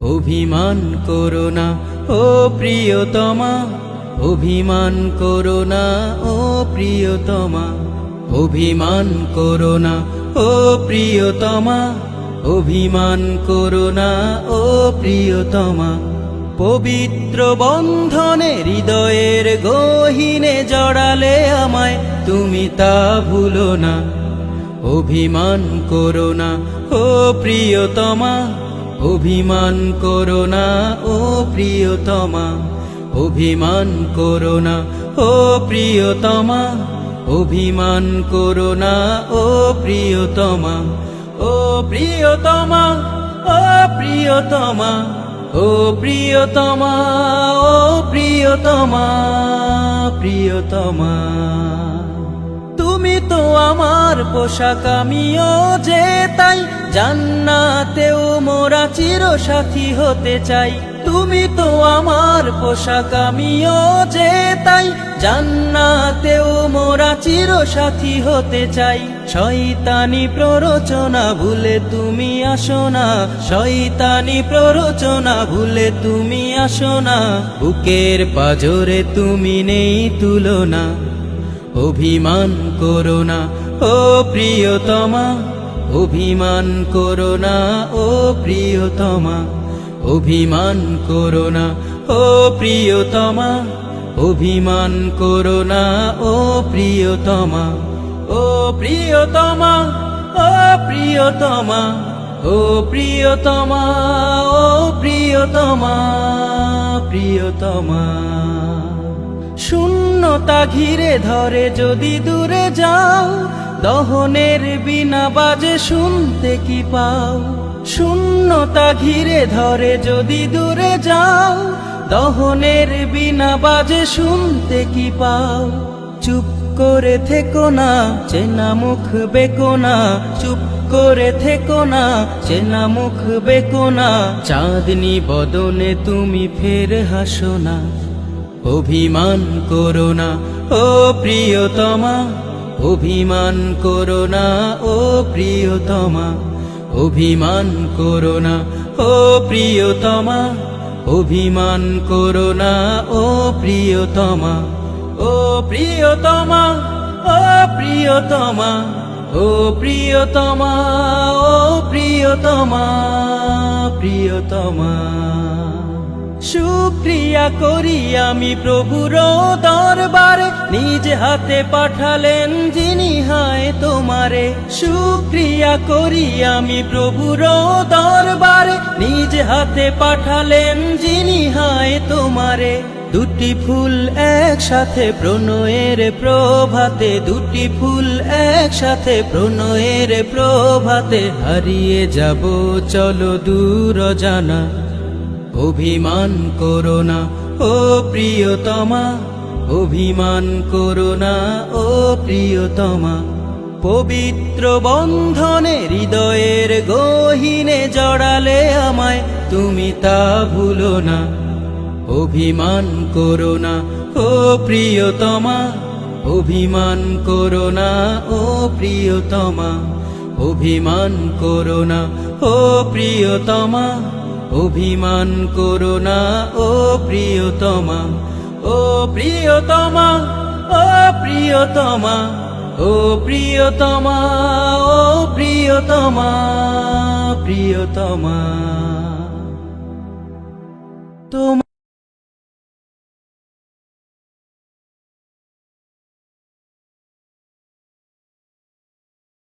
অভিমান করোনা ও প্রিয়তমা। অভিমান করোনা ও প্রিয়তমা। অভিমান করোনা ও প্রিয়তমা। অভিমান করোনা ও প্রিয়তমা। পবিত্র বন্ধনে হৃদয়ের গহিনে জড়ালে আমায়, তুমি তা ভুলো না। অভিমান করোনা ও প্রিয়তমা। অভিমান করোনা ও প্রিয়তমা। অভিমান করোনা ও প্রিয়তমা। অভিমান করোনা ও প্রিয়তমা। ও প্রিয়তমা ও প্রিয়তমা। ও প্রিয়তমা ও প্রিয়তমা প্রিয়তমা। তুমি তো আমার পোশাক, আমিও যে তাই। জান্নাতেও মোরা চির সাথী হতে চাই। তুমি তো আমার পোশাক, আমিও যে তাই। জান্নাতেও মোরা চির সাথী হতে চাই। শয়তানি প্ররোচনা ভুলে তুমি আসো না। শয়তানি প্ররোচনা ভুলে তুমি আসো না। বুকের পাজরে তুমি নেই তুলনা। অভিমান করোনা ও প্রিয়তমা। অভিমান করোনা ও প্রিয়তমা। অভিমান করোনা ও প্রিয়তমা। অভিমান করোনা ও প্রিয়তমা। ও প্রিয়তমা ও প্রিয়তমা। ও প্রিয়তমা ও প্রিয়তমা প্রিয়তমা। শূন্যতা ঘিরে ধরে যদি দূরে যাও, দহনের বিনা বাজে শুনতে কি পাও? শূন্যতা ঘিরে ধরে যদি দূরে যাও, দহনের বিনা বাজে শুনতে কি পাও? চুপ করে থেকো না, চেনা মুখ বেকো না, চুপ করে থেকো না, চেনা মুখ বেকো না, চাঁদনি বদনে তুমি ফের হাসো না। অভিমান করোনা ও প্রিয়তমা। অভিমান করোনা ও প্রিয়তমা। অভিমান করোনা ও প্রিয়তমা। অভিমান করোনা ও প্রিয়তমা। ও প্রিয়তমা ও প্রিয়তমা। ও প্রিয়তমা ও প্রিয়তমা প্রিয়তমা। শুক্রিয়া করি আমি প্রভুর দরবারে। নিজ হাতে পাঠালেন যিনি হায় তোমারে। শুক্রিয়া করি আমি প্রভুর দরবারে। নিজ হাতে পাঠালেন যিনি হায় তোমারে। দুটি ফুল একসাথে প্রণয়ের প্রভাতে। দুটি ফুল একসাথে প্রণয়ের প্রভাতে। হারিয়ে যাব, চলো দূর জানা। অভিমান করোনা ও প্রিয়তমা। অভিমান করোনা ও প্রিয়তমা। পবিত্র বন্ধনে হৃদয়ের গহিনে জড়ালে আমায়, তুমি তা ভুলো না। অভিমান করোনা ও প্রিয়তমা। অভিমান করোনা ও প্রিয়তমা। অভিমান করোনা ও প্রিয়তমা। অভিমান করো না, ও প্রিয়তমা ও প্রিয়তমা ও প্রিয়তমা ও প্রিয়তমা ও প্রিয়তমা প্রিয়তমা। তোমার